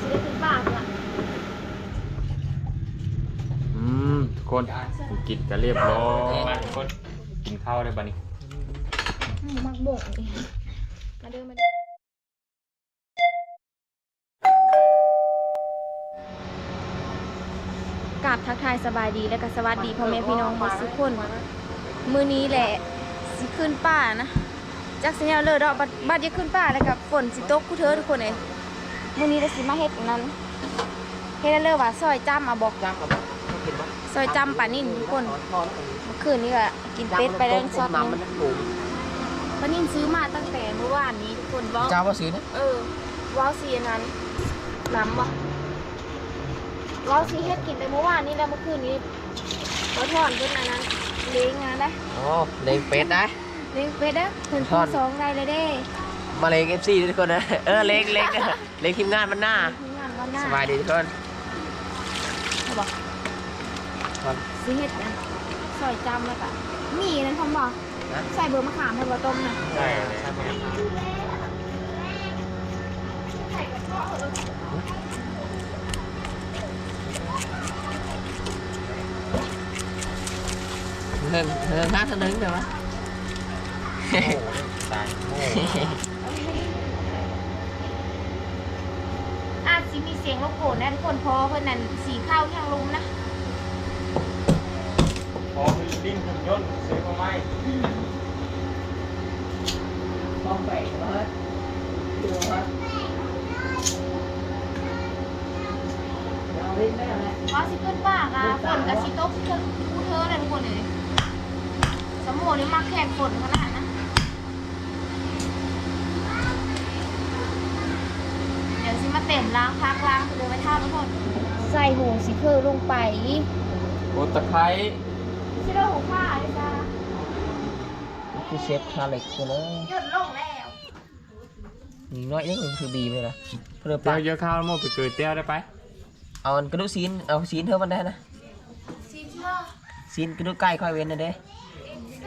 สิได้ขึ้นบ้านละอืมทุกคนกินกันเรียบร้อยมาทุกคนกินข้าวได้บัดนี้หมูมักบ่งนี่มาเด้อมาเด้อกราบทักทายสบายดีและก็สวัสดีพ่อแม่พี่น้องหมดทุกคน มื้อนี้แหละสิขึ้นป่านะจากสิแนวเลยดอกบัดบัดจะขึ้นป่าแล้วกับฝนสิตกกูเธอทุกคนเอ้ย มื้อนี้ได้สิมาเฮ็ดอันนั้นเฮ็ดแล้วเลยว่าซอยจ้ำเอาบอกจ้างกับเห็นปะซอยจ้ำปลานิ่นทุกคนเมื่อคืนนี้ก็กินเป็ดไปแล้วซอสน้ำนึมันงหมูปลานิ่นซื้อมาตั้งแต่เมื่อวานนี้ทุกคนเว้าเจ้าว่าสีนะเออเว้าสีอันนั้นล้ำวะเว้าสีเฮ็ดกินไปเมื่อวานนี้แล้วเมื่อคืนนี้เราถอนเพิ่นอันนั้นเลี้ยงอันนั้นได้ อ๋อเลงเป็ดนะ เลี้ยงเป็ดเด้อเพิ่นถพูอดนสองได้เลยเด้ มาเลงเอฟซีทุกคนนะ เออเลงเลงเลงทีมงานมันหน้าทีมงานวันหน้าสบายดีทุกคนเขาบอกครับสีเฮ็ดกันซอยจ้ำแล้วก็มีนั่นพร้อมบ่นะ ใส่เบอร์มะขามให้บ่ต้มน่ะใช่เลยเฮิงเฮิงห้าสนึงเดี๋ยววะโอ้โหตายโอ้โห อาจ สิมีเสียงรบกวนนะทุกคนเพราะเพิ่นนั่นสีข้าวทางลมนะพอคือดิ้งหุ่นยนต์ซื้อมาไหมมองไปเลยดูครับเอาเล่นได้ไหมว่าสิขึ้นปากอะฝนกับสิตกเธอกูเธอเลยทุกคนเลยสมโมนี่มาแข่งฝนขนาด มาเต็มล้างพักล้างเดินไปท่าทุกคนใส่หูสิคือลงไปโอ้ตะไคร้สิได้หูผ้าเลยจ้าคือเชฟคาเล็กตัวเลยหยุดลงแล้วนี่น้อยนี่คือบีเลยนะเพื่อเดี๋ปายวเยอะข้าวแล้วโมไปเกิดเตี้ยวได้ไปเอาอันกระดูกซีนเอาซีนเธอมันได้นะสิเชื่อซีนกระดูกไก่ค่อยเว้นนะเด้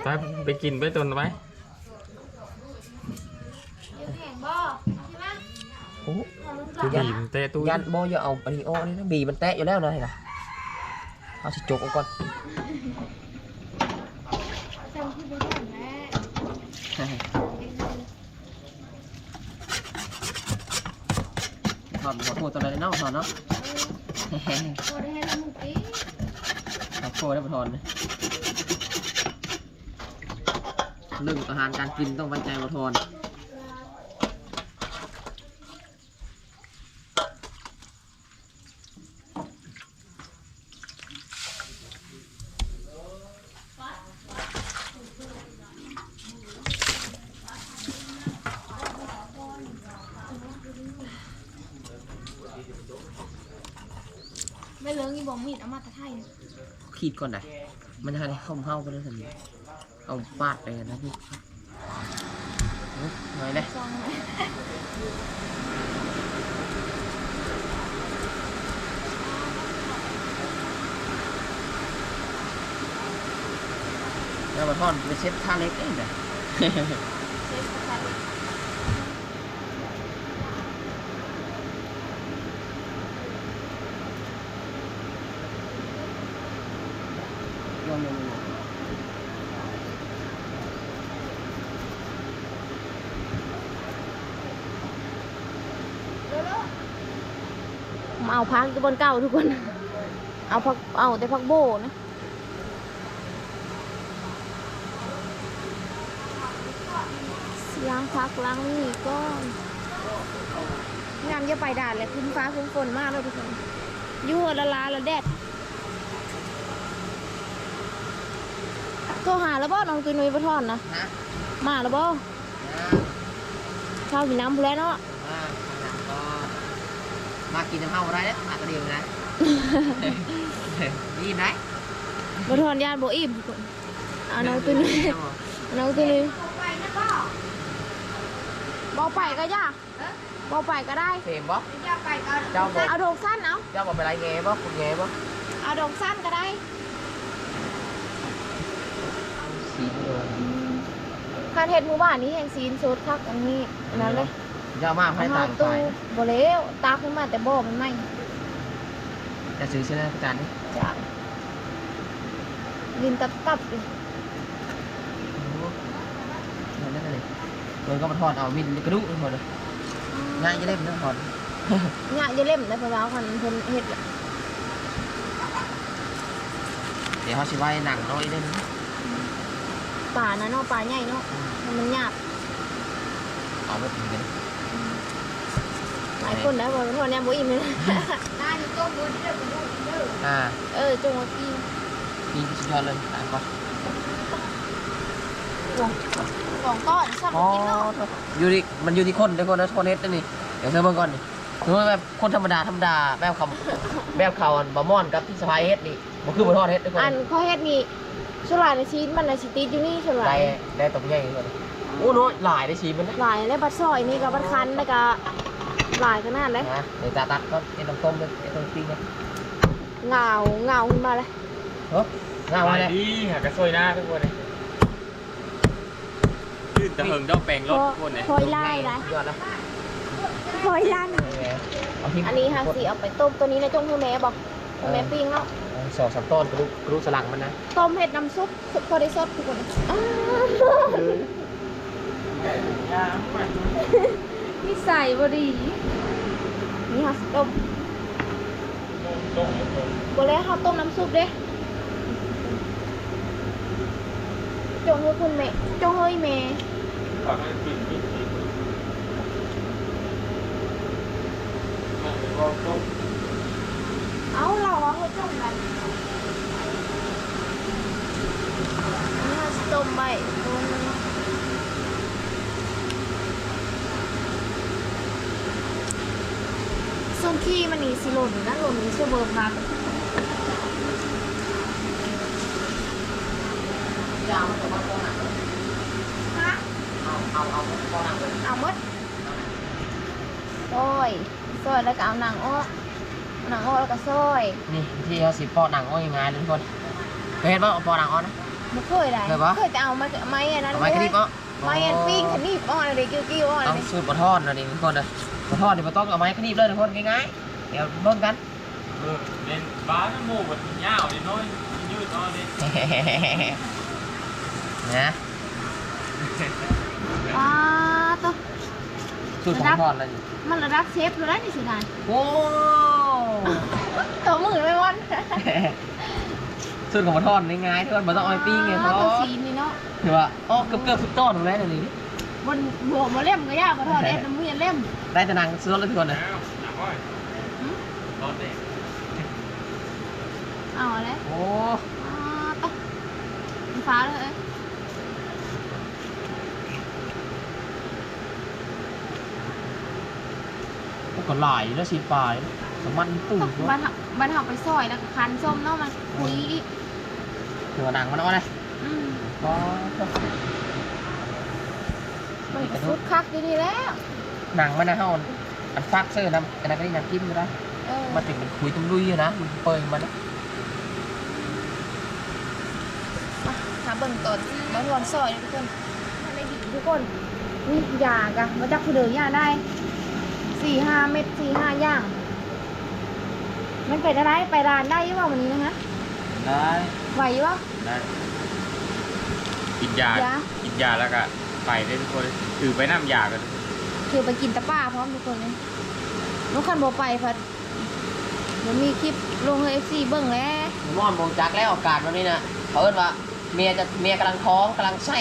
ไปไปกินไปตนไปเดี๋ยวแข่งบ่ใช่ไหม โอ้ขอลุ้นคือก่อนบีมเตะตู้ยันโบอย่าเอาอันนี้โอ้นี่นะบีมันแตะอยู่แล้วนะเห็นปะเอาสิจกเอาก่อนจำที่ไปก่อนแม่ถอดขอโทษตัวอะไรเนาะถอดเนาะโอ้ได้ให้ละมุกดิขอโทษได้ปะถอนเลยเรื่องอาหารการกินต้องไว้ใจปะถอน ไม่เลิกอีบอกมีดเอามาตะไคร้ ขีดก่อนไหนมันจะให้เข้าเข้าไปเลยทันเอาปาดไปนะพี่หน่อยเลยซองเลยแล้วปะถอนไปเช็ดท่าเล็กเองนะ เซฟตะไคร้ ลองลองลอง ผมเอา พักที่บนเก่าทุกคน เอาพักเอาแต่พักโบนะ ล้างพักล้างนี่ก็งามจะไปด่านเลยขึ้นฟ้าขึ้นฝนมากเลยทุกคนยั่วละลาละแดดโทรหาแล้วบ่น้องตุยนุ้ยปะทอนนะ มาแล้วบ่ข้าวกินน้ำพูแล้วเนาะ มากินน้ำเฮาอะไรเนี่ยมากระเดียวนะนี่ไหนปะทอนญาติบ่อิ่มทุกคนเอาน้องตุยนุ้ยน้องตุยนุ้ยบ่ไปก็ยากบ่ไปก็ได้เฟรมบ่เจ้าบอกเอาดอกสั้นเอาเจ้าบอกไปไรแง่บ่คุณแง่บ่เอาดอกสั้นก็ได้สีเลยคานเห็ดหมู่บ้านนี้แห่งซีนโซดคักอันนี้อันนั้นเลย ยาวมากให้เอาตามตู้ไปบ่แล้วตากขึ้นมาแต่บ่มันไม่จะซื้อใช่ไหมอาจารย์นี่จ้ะลินตับตับๆเลยโอ้โหนั่นเลยมันก็มาทอดเอามินกระดูกหมดเลยง่ายจะเล่นนะทอดเนี่ยจะเล่มได้เพราะว่าคันเพิ่นเฮ็ดละเดี๋ยวเขาชิไว้หนังน้อยเล่นป่านะเนาะป่าใหญ่เนาะมันยากเอาไปกินกัน หลายคนได้บ่เท่านี้บ่อิ่มเลยนะได้อยู่ต้มบ่ได้บ่ดูเด้ออ่าเออจงว่ากินกินสุดยอดเลยตามก่อนสองสองก้อนชอบอ๋อกินเนาะอยู่ที่มันอยู่ที่คนทุกคนนะคนเฮ็ดนั่นนี่เดี๋ยวเธอเบิ่งก่อนนี่คือว่าแบบคนธรรมดาธรรมดาแบบเขาแบบเขาอันบะม่อนกับที่สะพายเฮ็ดนี่มันคือบะทอดเฮ็ดทุกคนอันเขาเฮ็ดนี่สลายในชีสมันน่ะสิติดอยู่นี่สลาได้ยได้ตรงใหญ่เลยโอ้น้อยหลายได้ชีมันนะหลายแล้วบัดซอยนี่ก็บัดคันแล้วก็ หลายขนาดเลย นะเดี๋ยวตาตัดก็เป็นน้ำต้มเลยเป็นต้มปิ้งเลยเหงาเหงาขึ้นมาเลย เฮ้ยง่ายมาเลยดีหากระซวยหน้าทุกคนเลยยืดตะเหิงเจ้าแปลงรถทุกคนเลยพอยไล่ได้ยอดแล้วพอยลั่นเอาที่อันนี้ฮะสิเอาไปต้มตัวนี้ในจงให้แม่บอกให้แม่ปิ้งเนาะสองสามต้นกระดูกกระดูกสลังมันนะต้มเห็ดน้ำซุปพอได้สดทุกคนอ้าว นี่ใส่บดีนี่ค่ะต้มบแล้วค่ะต้มน้ำซุปเด้จงให้คุณแม่จงให้แม่เอาเราเอาให้จงกันนี่ค่ะต้มใบต้ม ส้มขี้มันนี่สิหล่นนะหล่นนี่ชั่วเบอร์พักยาวแต่ว่าต้นหนักฮะเอาเอาเอาต้นหนักเลยเอาหมดซอยซอยแล้วก็เอาหนังออกเอหนังอ้อกแล้วก็ซอยนี่ที่เขาสิปอหนังอ้อยังายเลยทุกคนเคยเห็นป่ะปอหนังอ้อนะไม่เคยได้เคยปะเคยแต่เอาไม้ไม้อันนั้นไม้กระดิบอะไม้อันปิ้งขนีบอ่อนอะไรกิ้วกิ้วอ่อนต้อะองไรสูตรบะทอดนะนี่ทุกคนนะ บะทอดนี่บะต้องเอาไม้ขนีบเลยทุกคนง่ายๆ เดี๋ยวเบิ่งกันเออเล่นบ้านหมูแบบยาวนิดน้อยยืดน้อยนี่นะอ่าตัวสูตรของทอดเลยมันระดับเชฟอยู่แล้วนี่สินายโอ้ตัวมือไม่วันสูตรของบะทอดง่ายๆทุกคนบะต้องเอาไปปิ้งไงเพอ่าราะตัวสีนี่เนาะถือว่าอ๋อเกือบเกือบทุกต้นเลยนะนี่ บนหัวมาเล่มก็ยากมาทอดเอ็ดน้ำมือเล่มได้แต่นางซื้อเลยทุกคนนะแล้วหนักอ้อยรถเด็กเอาอะไรโอ้อ่าตัวฟ้าเลยพวกก็หลายแล้วสีปลายสมันตุ่มบ้านหักบ้านหักไปซอยแล้วก็คันส้มเนาะมันคุยอีกถือว่าหนังมันเอาอะไรอืมก็ มันก็สุดคักดีๆแล้ว หนังมันนะฮะอันฟักเซอร์น้ำอันนั้นก็ได้น้ำจิ้มอยู่นะเออมาถึงมันคุยตุ้มลุยอยู่นะมันเปิงมันนะมาหาเบิ่งตอนบ้านวันซอยทุกคนมาในดินทุกคนนี่ยากะมาจากผู้เดินยาได้สี่ห้าเม็ดสี่ห้าย่าง มันไปได้ไปร้านได้หรือเปล่าวันนี้นะคะได้ไหวปะได้กินยายากินยาแล้วก็ ไปได้ทุกคนถือไปน้ำยากันทุกคนคือไปกินตะป้าพร้อมทุกคนเลยลูกคันโบไปพัดเดี๋ยวมีคลิปลงเอฟซีเบิ่งแล้วมอนบงจักแล้วอากาศวันนี้นะเขาเอิ้นว่าเมียจะเมียกำลังท้องกำลังไส้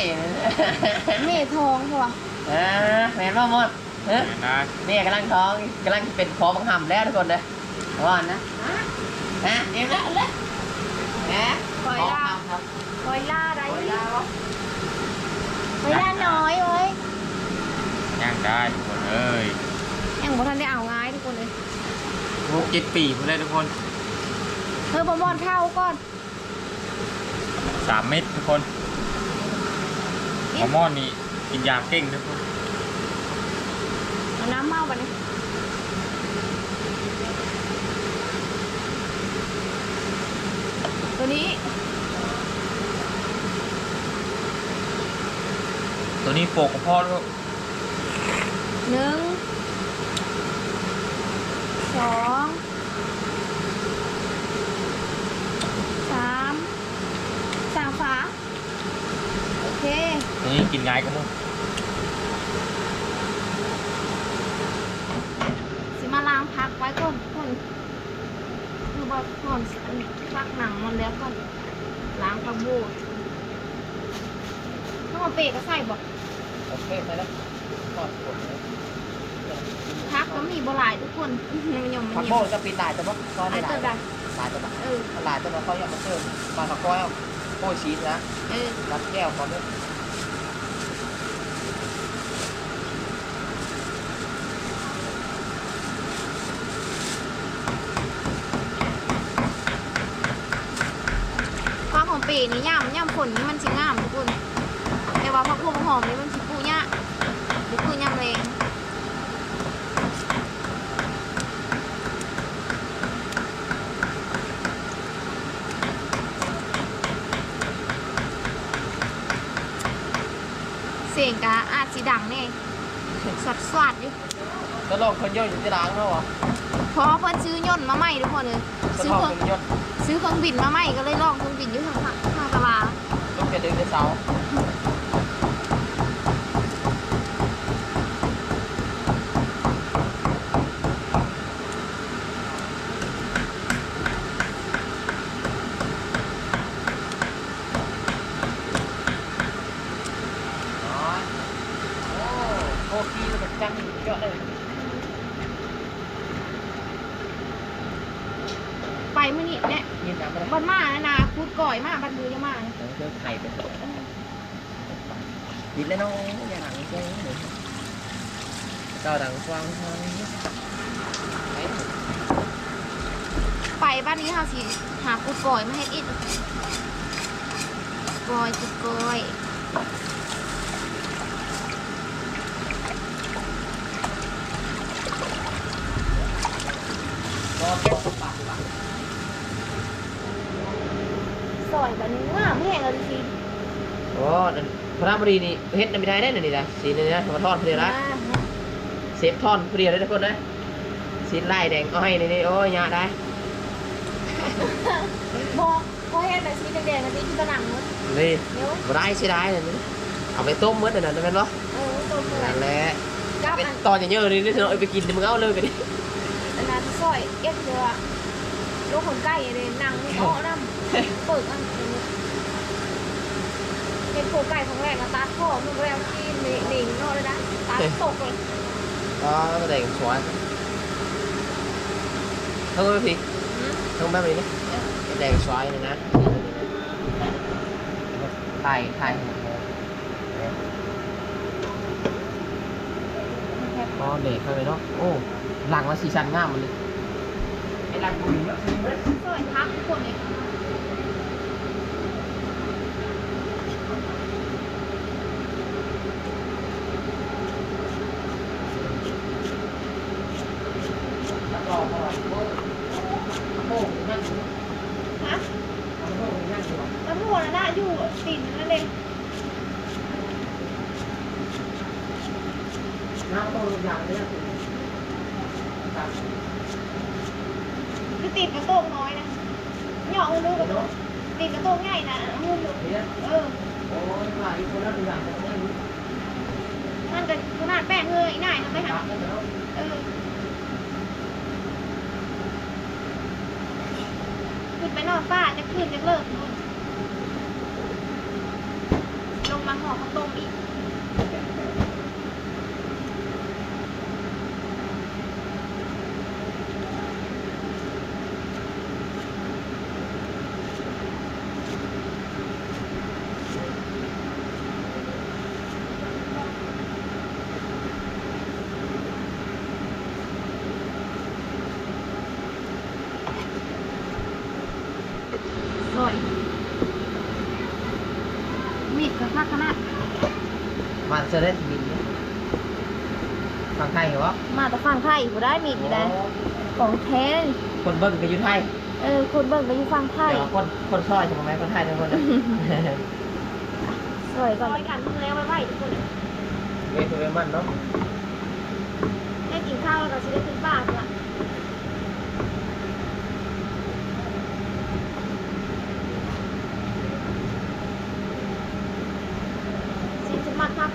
เมทองใช่ปะอ่าแม่นว่ามอนเฮ้ยนะเมียกำลังท้องกำลังเป็นพอบังหำแล้วทุกคนเลยว่านะนะเดี๋ยวละเลยนะคอยล่าครับคอยล่าได้คอยล่าวะ คอยล่าน้อยเว้ยย่างได้ทุกคนเอ้ยยังบ่ทันได้เอาง่ายทุกคนเลยหกเจ็ดปีพุ่นเลยทุกคนเฮ้ยบอมอนเท่าก่อนสามเม็ดทุกคนหมอมอนนี่กินยาเก่งทุกคนเอาน้ำเมาไปเลยตัวนี้ ตัวนี้โปกกับพ่อด้วยหนึ่งสองสามสามฝาโอเค ตัวนี้กินไงกว่ามึงสิมาล้างพักไว้ก่อนก่นคือบอกก่อนพักหนังมันแล้วก่อนล้างปลาบูทั้งหมดเปรก็ใส่บอก พักก็มีบ่หลายทุกคนมันยังผัมักนโบยังจะปีนหลายแต่ว่าซอยไอ้ไม่หลาตัวยใดหลายแต่ว่าเออหลายแต่ว่าเขาอยากมาเพิ่มมาผักก้อยเอาโป้ยชีสนะเออรับแก้วก่อนด้วยพักของเปะนี่ย่ำย่ำผลนี่มันสิงามทุกคนแต่ว่าพักพวงหอมนี่มันสิปูยะบุคือย่ำแรงเสียงกะอาจสิ ดังแน่สัดสวัดอยู่ก็ลองคนย่อยอยู่ที่ร้านเขาเหรอเพราะเพิ่นซื้อย่นต์มาใหม่ทุกคนเลยก็ซื้อลองเครื่องคนย่อยซื้อเครื่องบินมาใหม่ก็เลยลองเครื่องบินอยู่ทางทางทางตลาดลูกกระดึงกระเสาน้อยโอ้โคกี้มันจังเยอะเลย ไปมื่อนี้เนี่ย ยินน้ำไปแล้ว บันมานะนาพูดก่อยมากบันดูจะมานะเครื่องไข่ไปยินแล้วน้องอย่างเช่นเจ้าดังฟังฟังไปบ้านนี้เฮาสิหาพูดก่อยมาให้อิดก่อยพูดก่อยก็ เก็บปากปากซอยบันนี้ว่าแม่งเลยทีโอ้พระบดีนี่เฮ็ดไม่ได้แน่นอนนี่นะสีนี่นะมาทอดเพื่อละเซฟทอนเพื่อเลยทุกคนนะสีไล่แดงอ้อยนี่นี่โอ้ยยาได้บอกพอเห็นแต่สีแดงๆอันนี้คือตะหนังเนอะนี่เดี๋ยวมาได้ใช่ได้เลยนี่เอาไปต้มมื้อนั่นน่ะเป็นปะเออตัวเพื่อนนั่นแหละกับเป็นอันตอนอย่างเยอะเลยนี่เธอเอาไปกินมึงเอาเลยกันดิอันนั้นซอยเอ็กเดือลูกคนใกล้เลยนั่งนี่โต๊ะนั่งเปิดอันนี้ เป็นโคไก่ของแรกมาตัดข้อมันแรกที่หนิงเนาะเลยนะตัดตกเลยก็แดงสวยทั้งไปพี่อืมทั้งแบบนี้นี่แดงสวยเลยนะไทยไทยอ๋อเด็กเข้าไปเนาะโอ้หลังละสีชันงามมันเลยไอ้หลังบุญเนาะสวยทักทุกคนเลยฮะแล้วพวกนั้นน่ะอยู่ติ่นนั่นเอง คือติดกระโต้งน้อยนะเหยาะลูกกับติดกระโต้งใหญ่นะหุ้มลูกเออมันก็ขนาดแป้งเงยอีกหน่อยทำไมฮะเออขึ้นไปนอนฟ้าจะขึ้นจะเลิกลงมาห่อข้าวต้มอีก สวยมีดกับผ้าขนาดมาเซเลสบินฝั่งไทยเหรอมาแต่ฟังไทยบ่ได้มีดอยู่ได้ ของแท้นี่ คนเบิ้งก็อยู่ไทยเออ คนเบิ่งก็อยู่ฟังไทย เดี๋ยวคนคนซอยใช่ไหมคนไทยทุกคนนะสวยก่อนกันเพิ่งแล้วไว้ทุกคนเวทเวมันเนาะ ได้กินข้าวแล้วก็จะได้ขึ้นบ้านละสิจะมัดผ้า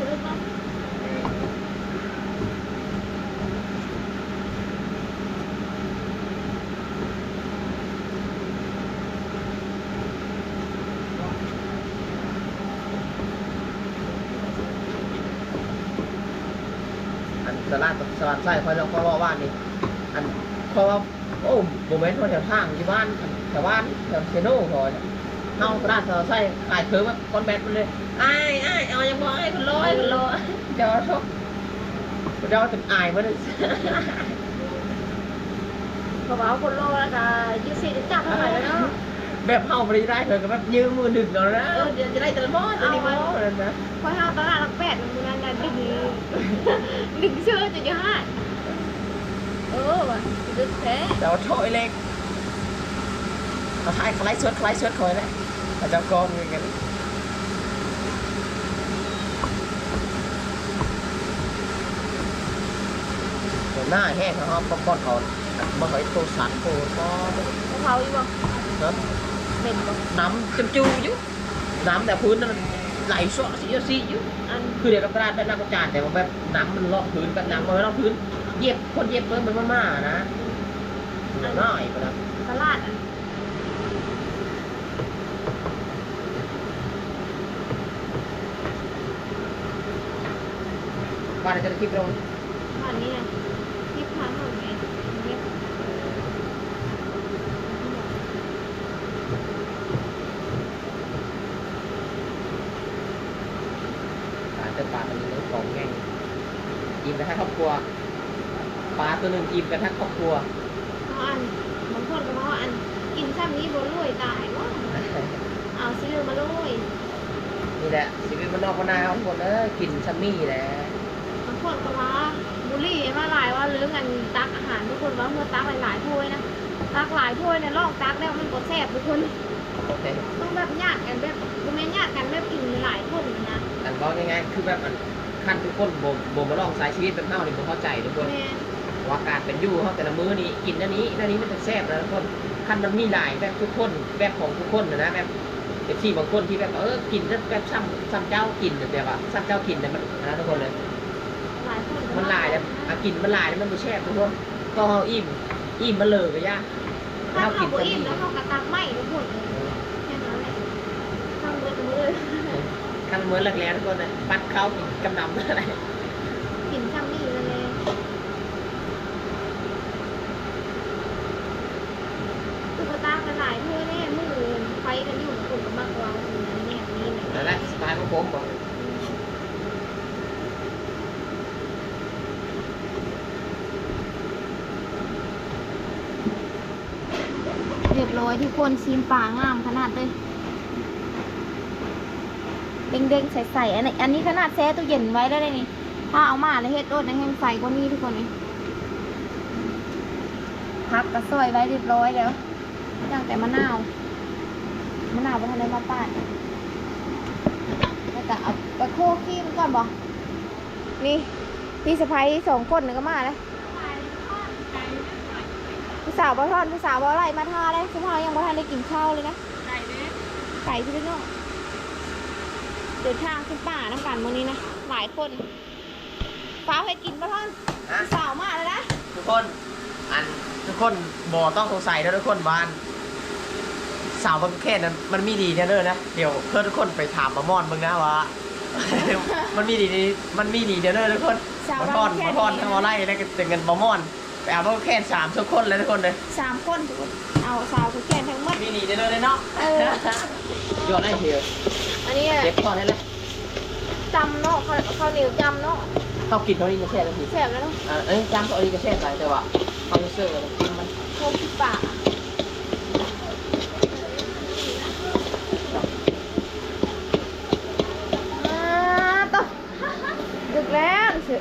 ตลาดสวรรค์ไส้คอยลองคอยว่าบ้านนี่อันเพราะว่าโอ้โมเมนต์แถวทางที่บ้านแถวบ้านแถวเซโน่คอยเฮาตลาดสวรรค์ไส้ขายเพิ่มแบบคนแบดมันเลยไอ้ไอ้ายเอายังบ่ไอ้คุณลอยคุณลอยเดี๋ยวชกเดี๋ยวถึงอายมันเลยเพราะว่าคนโลแล้วก็ยืดสีจะจับเท่าไหร่แล้วเนาะแบบเฮาไม่ได้เธอก็แบบยืมมือดึงเอาแล้วนะเออเดี๋ยวจะได้แต่ละมอจะดีมอนั่นนะเพราะห้าตลาดรักแปดมันงานกันดึงดึ งเชื่อจะจะห้าเออว่ะดึกแท้เดี๋ยวโถอยเล็กเขาทายคล้ายเชิดคล้ายเชิดคอยเลยเขาจะกองเหมือนกันหน้าแห้งเขาป๊อปคอร์นเขามาหอยโตสันโตซอสกะเพราอีกบ่เนาะเป็นบ่น้ำจมจูอยู่น้ำแต่พื้นนั้นมัน ไหลซ้อสีสีอยู่อันคือเดี๋ยวกับตลาดเป็นน้ำกระจาดแต่ว่าแบบน้ำมันลาะพื้นแบบน้ำมันไม่ลาะพื้นเย็บคนเย็บเพิ่มมันมากๆนะน้อยไปนะตลาดอันว่าจะได้คลิปลงอันนี้นะที่พันของไงเนี่ย ปลาเติมปลาตัวนี้ของไงอิ่มกันทั้งครอบครัวปลา ตัวหนึ่งอิ่มกันทั้งครอบครัวเอาอันบางคนก็บอกว่าอันกินซ้ำนี้บ่รวยตายว่าเอาซื้อมารวยนี่แหละชีวิตมันนอกมันนาทุกคนเอ้ยกินซัมมี่แหละบางคนก็ว่าบุหรี่มาหลายว่าเรื่องกันตักอาหารทุกคนว่าเมื่อตักหลายๆถ้วยนะตักหลายถ้วยเนี่ยลอกตักแล้วมันก็แซ่บทุกคนโอเคต้องแบบญาติกันแบบบ่แม่นญาติกันแบบกินหลายคนนะอันบอกง่ายๆคือแบบอันขั้นทุกคนบ่บ่มาลองสายชีวิตแบบเฮานี่บ่เข้าใจทุกคนแม่น ว่าการเป็นอยู่เขาแต่ละมื้อนี้กินอันนี้อันนี้มันจะแซ่บนะทุกคนคันมันมีหลายแบบทุกคนแบบของทุกคนนะนะแบบเอฟซีบางคนที่แบบเออกินแล้วแบบซ้ำซ้ำเจ้ากินแบบว่าซ้ำเจ้ากินแต่ยมันนะทุกคนเลยหลายคนก็มันหลายแล้วอะกินมันหลายแล้วมันไม่แซ่บทุกคนก็เอาอิ่มอิ่มมันเลยก็ยากถ้าเอาเขากินบ่ซัมอิ่มมี่แล้วเขาก็ตักไม่ทุกคนแค่นั้นแหละทำเบิดมือคันมื้อแรกๆทุกคนเลยปัดเข้ากินกำนำอะไร กินซ้ำนี่เลยเลยคือมาตักกันหลายถ้วยแน่มือไฟกันอยู่กลุ่มกับมากกว่าเนี่ยนี่เนี่ย นั่นแหละสไตล์ของผมบอก เรี ยบร้อยทุกคนซีมป่างามขนาดเลยเด้งๆใสๆอันนี้อันนี้ขนาดแช่ตู้เย็นไว้ได้เลยนี่ ถ้าเอามาแล้วเฮ็ดโดดในแห้งใสกว่านี้ทุกคนนี่พักกระซอยไว้เรียบร้อยแล้วตั้งแต่มะนาวมะนาวไปทำอะไรมาปาดแล้วก็เอาไปโคขี้มันก่อนบอกนี่พี่สะพ้ายสองคนนึงก็มาแล้ว สาวบอทอนพี่สาวบออะไรมาทาเลยพี่สาวยังบอทันได้กินข้าวเลยนะไก่เนี่ยไก่ที่พี่น้องเดินทางขึ้นป่าน้ำกันมื้อนี้นะหลายคนฟ้าวให้กินบอทอนนะพี่สาวมาแล้วนะทุกคน อันทุกคนบ่ต้องสงสัยนะทุกคนว่าอันสาวบางแค่นั้นมันมีดีแน่เลยนะเดี๋ยวเพื่อนทุกคนไปถามมามอนมึงนะว่า มันมีดีมันมีดีเดี๋ยวเลยทุกคนสาวมาบางทอนแค่มาทอนทั้งมาไล่แล้วก็ถึงเงินมามอน ไปเอาพวกแค่สามทุกคนเลยทุกคนเลยสามคนทุกคนเอาสาวทุกแกนทั้งหมด มีดีเดี๋ยวเลยเนาะเออยอดได้เดียวอันนี้เก็บทอนให้เลยจำเนาะข้าวข้าวเหนียวจำเนาะเขากินเท่านี้ก็แช่แล้วทีแซ่บแล้วเนาะอ่าเอ้ยจำตัวนี้ก็แช่ไปแต่ว่าเขาจะเสิร์ฟอะไรกินมันโคกที่ป่าอ่าต่อดึกแล้วเสือ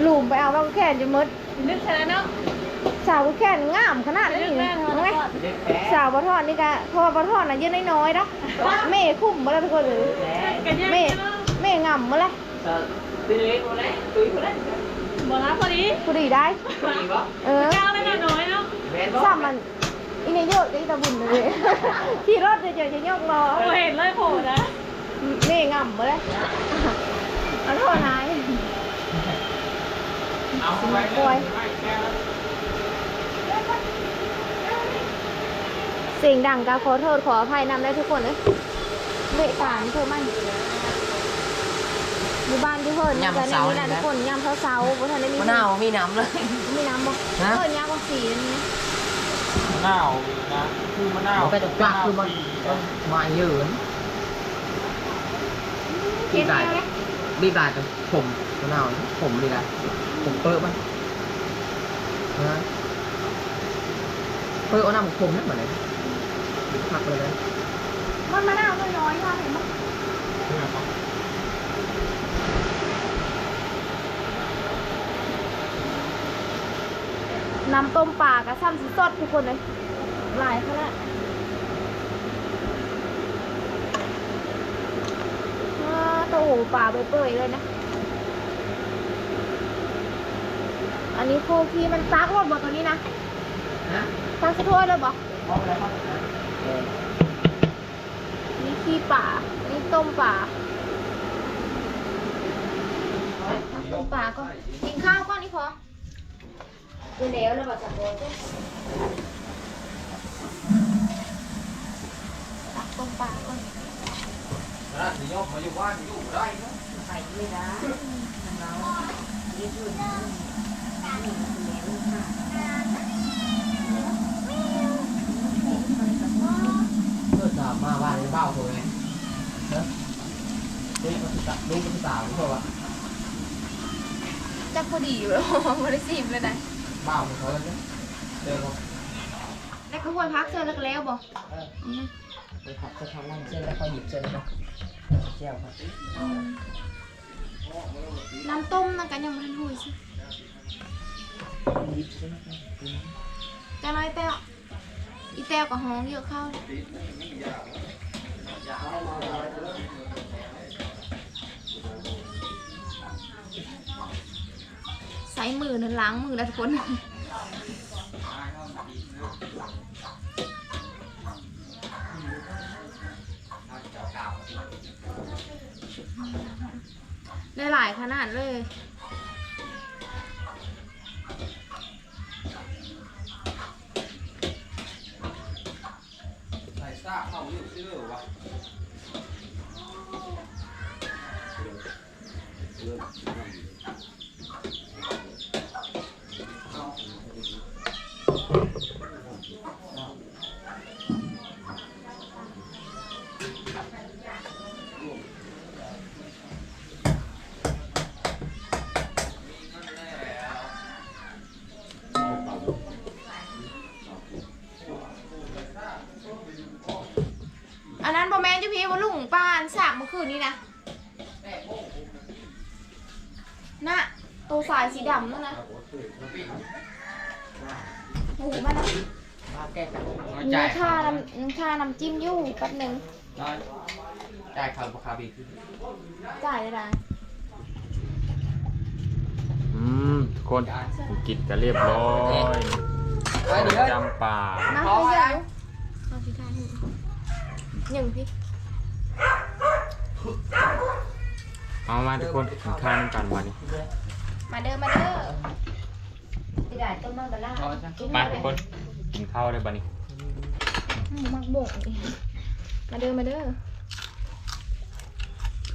หลุมไปเอาบางแขนจะมด นึกแค่นั้นเนาะสาวบางแขนงามขนาดนั้นนี่เห็นไหมเด็กแพ้สาวบะทอนนี่กะเพราะว่าบะทอนน่ะเยอะน้อยๆเนาะแม่คุ้มมาแล้วทุกคนเลยกันยังแม่เนาะแม่งำมาแล้วเออตีเล็กหมดเลยตุ้ยหมดเลยบอกรับพอดีกูดีได้อีกวะเออก้าวได้น้อยเนาะแมนบ่ซ้ำมันอีเนี่ยโยกอีตาบุญเลยขี่รถเดี๋ยวจะโยกรอโอ้เห็นเลยโผล่นะแม่งำมาแล้วเอาโทษนาย เอาไว้ปล่อยเสียงดังก็ขอโทษขออภัยนำได้ทุกคนเลยเบะตานเธอมันอยู่บ้านที่เพิ่นยามกันเช้านี่แหละนี่ทุนะกคนยามเช้าๆบ่ทันได้มีมะนาวมีน้ำเลยมีน้ำบ่ฮะเพิ่นยามกว่าสีนี่นะมะนาวนะคือมะนาวมันก็จะกลักคือมันมาเยอะดีได้ดีได้แต่ผมมะนาวผมดีได้ ผมเปิดมันนะเปิดเอาหน้ำผมนั่นเหมือนไรผักเลยนะมันมะนาวน้อยๆค่ะเห็นบ่เพื่อนเขาน้ำต้มปลากับซ้ำสิสดทุกคนเลยหลายขนาดว้าโตโหปลาเปื่อยเลยนะ อันนี้โคคีมันซักหมดบ่ตัวนี้นะนะซักสะทั่วเลยบ่พร้อมแล้วครับเออนี่ขี้ป่าอันนี้ต้มป่า ต้มป่าก็กินข้าวก่อนนี่พอกินแล้วแล้วแบบสับปะรดตักต้มป่าก่อนร้านที่ยกมาอยู่บ้านอยู่ได้นะเพื่ อจะมาบ้านในเบ้าตัวไงเนอะดูมันจะดูมันสาวหรือเปล่าวะจักพอดีอยู่แล้วไม่ได้ซีมเลยนะบ้าของเขาเลยนะเดินมาแล้วก็ควรพักเจอแล้วก็แล้วบ่เออไปขับจะทำนั่งเส้นแล้วเขาหยิบเส้นแล้วเจียวครับน้ำต้มนั่นกันยังไม่ทันหุยสิหยิบเส้น จะน้อยแต้วอีแต้วกับห้องเยอะเข้าใส่มือนั่นล้างมือแล้วทุกคนหลายขนาดเลยาเข้าอยู่ชื่อวะอันนั้นบอแมนจุพี่ว่าลุงป้าอันสากเมื่อคืนนี้นะน่ะตัวสายสีดำนั่นนะโอ้โหมันนะ มาแก้กัน มีค่าน้ำ ค่าน้ำจิ้มอยู่แป๊บหนึ่งน้อยจ่ายค่าราคาบีขึ้นจ่ายได้ไหมอืมทุกคนกินกันเรียบร้อยไปเดี๋ยวจำป่ามาพอพี่แล้ยาววเอาพี่ทายให้หนึ่งพี่เอามาทุกคนกินข้าวกันวันนี้มาเด้อมาเด้อพี่ได้ต้มมันบะล่าพอจ้ะกินมามาทุกคนกินข้าวเลยบันนี้ มักบ่งอีกมาเด้อมาเด้อ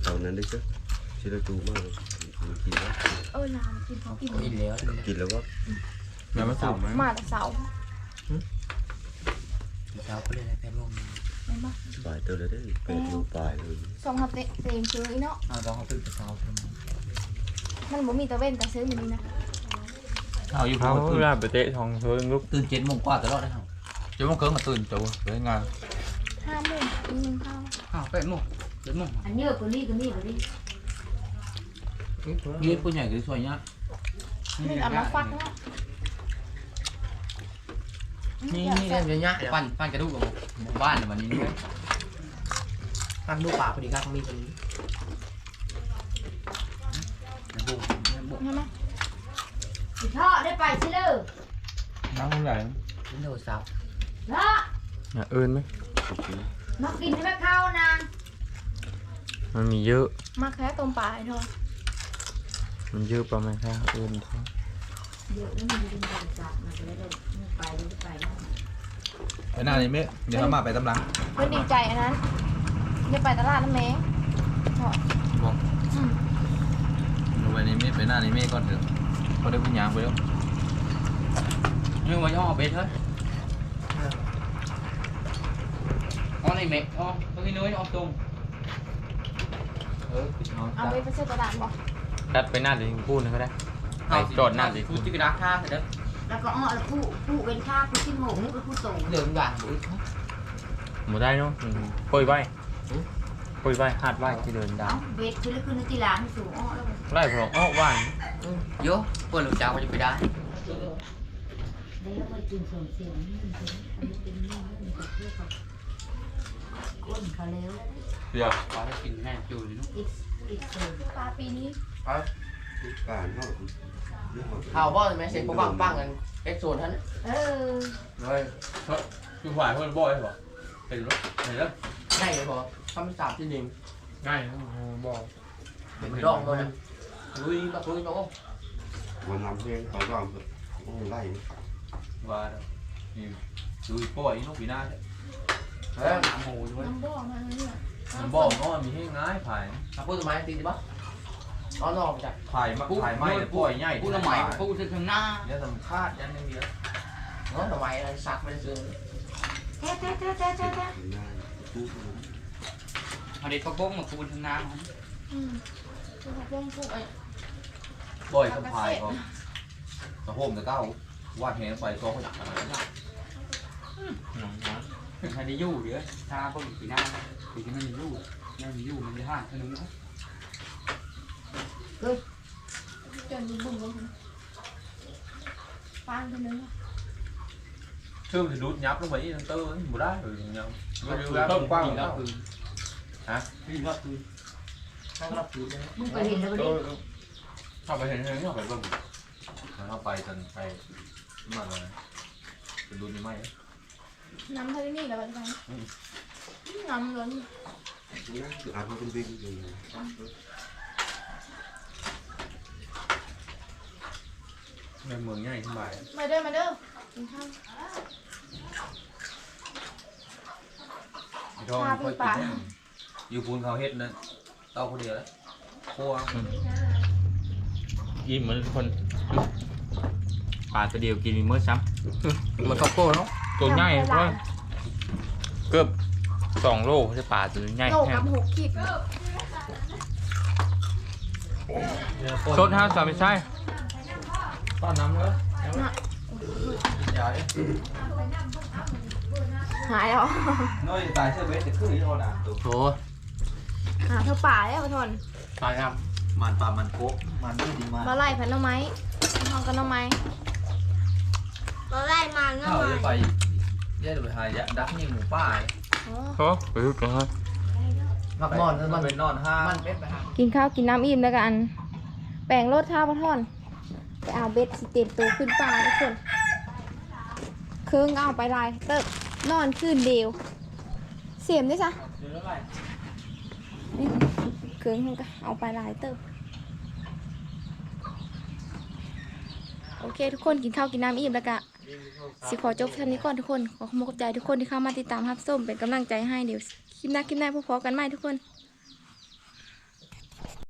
ตอนนั้นได้จ้ะชิลตูมากเลยกินแล้วเออลามกินเขากินกินแล้วกินแล้วว่าเดี๋ยวมาสูบไหมมาแต่เสาเช้าก็เลยได้แค่ลงเห็นปะปลายเตอร์เลยได้แปดโลปลายเลยสองฮับเตะเต็มซื้ออีเนาะเอาลองเอาตื่นเช้าขึ้นมันบ่มีตะเว้นแต่ซื้ออยู่นี่นะเอาอยู่เขาเขาตื่นลาบไปเตะทองโซ่ลูกตื่นเจ็ดโมงกว่าตลอดเลยครับ เจ็ดโมงครึ่งมาตื่นจูเลยงานห้าโมงอีกหนึ่งข้าวอ้าวแปดโมงเจ็ดโมงอันนี้ก็นี่ก็นี่ก็นี่ยืนผู้ใหญ่คือสวยเนี้ย นี่เอามาฟักเนาะนี่นี่เล่นเยอะๆปั่นปั่นกระดูกกับหมู่บ้านวันนี้ด้วยตั้งดูปากพอดีครับมีตรงนี้บุกบุกใช่ไหมสิท่อได้ไปสิเลยน้ำมันไหลโทรศัพท์เนาะอย่าเอินไหมมากินให้แม่ข้าวนางมันมีเยอะ มาแค่ต้มปลาไอ้ทองมันเยอะประมาณแค่เอินเท่าเดี๋ยวนี่มันจะเป็นจับมาจะได้ไปได้ไปนะไปหน้านี้ไหมเดี๋ยวเขามาไปตำลังเพื่อนดีใจอันนั้นจะไปตลาดน้ำแมงบอกบอกอืมไปนี่เมฆไปหน้านี่เมฆก่อนเถอะพอได้คุณยางไปแล้ว nhưng mà do bệt hết con này mẹ con có cái núi nó tung เออเอาเอาไปไปใส่กระดาษบอกตัดไปหน้าดิพูดนะก็ได้ไปจอดหน้าดิ phút chứ cái đá tha thì đó แล้วก็อ้อแล้วผู้ผู้เป็นข้าผู้ที่โง่นี่ก็ผู้โต lượng vàng bụi หมดได้เนาะปล่อยไว้ปล่อยไว้หาดไว้ที่เดินดาเอ้าวเบ็ดคือแล้วคือนึกที่ร้านสูงอ้อแล้วก็ไล่พออ้อว่าน vô quên lượng chào cho cái đá ได้แล้วไปกินส่วนเสียงนี่เป็นคนอันนี้เป็นนี่นี่เป็นเพื่อเขา ก้นเขาแล้วเดี๋ยว có cái kinh này chùi nó อีกอีกปลาปีนี้การเนาะเรื่องของ hào bao mẹ sẽ có bằng bằng anh cái sồn hắn เออ rồi คือฝ่ายเพื่อนบ่อยเหรอเห็นรถเห็นแล้ว này rồi không sạp trên đỉnh ง่ายบอก mình đong thôi nè lui bắt lui nó วันลำเพลงเขาก็ไล่ว่านี่ดูป่อยนกปีหน้าเนี่ย đấy làm mù luôn น้ำบ่อมาเนี่ยมันบอกเนาะมีให้ง่ายผ่าย à cô tụi mày tìm gì bắt nó nó chặt ผ่ายมาผ่ายไม้แต่ปล่อยใหญ่ cú là mày cú thì thằng na เนี่ยสำคัญยันในเดียว nó là mày là sạc bên dưới แท้แท้แท้แท้แท้แท้ถึงได้ตู้ họ đi có bốn mà cú thằng na อืมคือเขาป้องพวกไอ้ปล่อยสะพายเขาสะโพมแต่เก้าวาดแหงไปซองเขาอยากอะไรนะ hay đi du đi tha có bị na thì cái mình du nên mình du mình đi hai cái nữa จนบุ่มลงปานคนนึงชื่อมันจะดูดยับลงไปอีกเตอร์มันบ่ได้หรือยัง nó Nó từ đưa ra tông tông quang quang nó nó. từ Hả? đi nó từ nó lắp thứ đấy มึงไปเห็นแล้วก็ดิเข้าไปเห็นเห็นเข้าไปเบิ่งเข้าไปจนไนี่ไหมน้ำทะเลนี่แล้วกันน้ำล้นนั่นคืออาบเป็นวิ่งอยู่ในเมืองใหญ่ขึ้นไปมาเด้อมาเด้อกินข้าวทองค่อยกินอยู่ปูนเขาเฮ็ดนะเต้าคนเดียวแล้วครัวอิ่มเหมือนทุกคนปลาตัวเดียวกินเมื่อซ้ mà có cô nó ำ ตัวใหญ่เพราะเกือบสองโลจะปลาตัวใหญ่โลแห้กังบหกขีดสดห้าสามไม่ใช่ต้อนน้ำเลยยาดิหายแล้วน้อยตายเชื่อเวทจะขึ้นอีกแล้วนะตัว thôi หาเท่าป่าแล้วมาทน phải làm มันปลามันโคกมันไม่ดีมากมาไล่พันน้ำไม้ห้องกันน้ำไม้มาไล่มาเงี้ยเขามาจะไปแย่ไปหายะดักยิงหมูป่าโอ้ไปดูกันครับ mặc mòn มัมันนเป็นนอนห้ามันเป็ดไปหากินข้าวกินน้ำอิ่มแล้วกันแป่งรถท่าพระท่อนไปเอาเบ็ดสิเต็มตัวขึ้นป่าทุกคน เครื่องเอาไปลายเติบนอนคืนเดียว เสียมด้วยจ้ะนี่เครื่องมันก็เอาไปลายเติบโอเค ทุกคนกินข้าวกินน้ำอิ่มแล้วกะ สิขอจบท่านี้ก่อนทุกคน ขอขอบคุณใจทุกคนที่เข้ามาติดตามรับส้มเป็นกำลังใจให้เดี๋ยวคลิปหน้าคลิปหน้าพบกันใหม่ทุกคน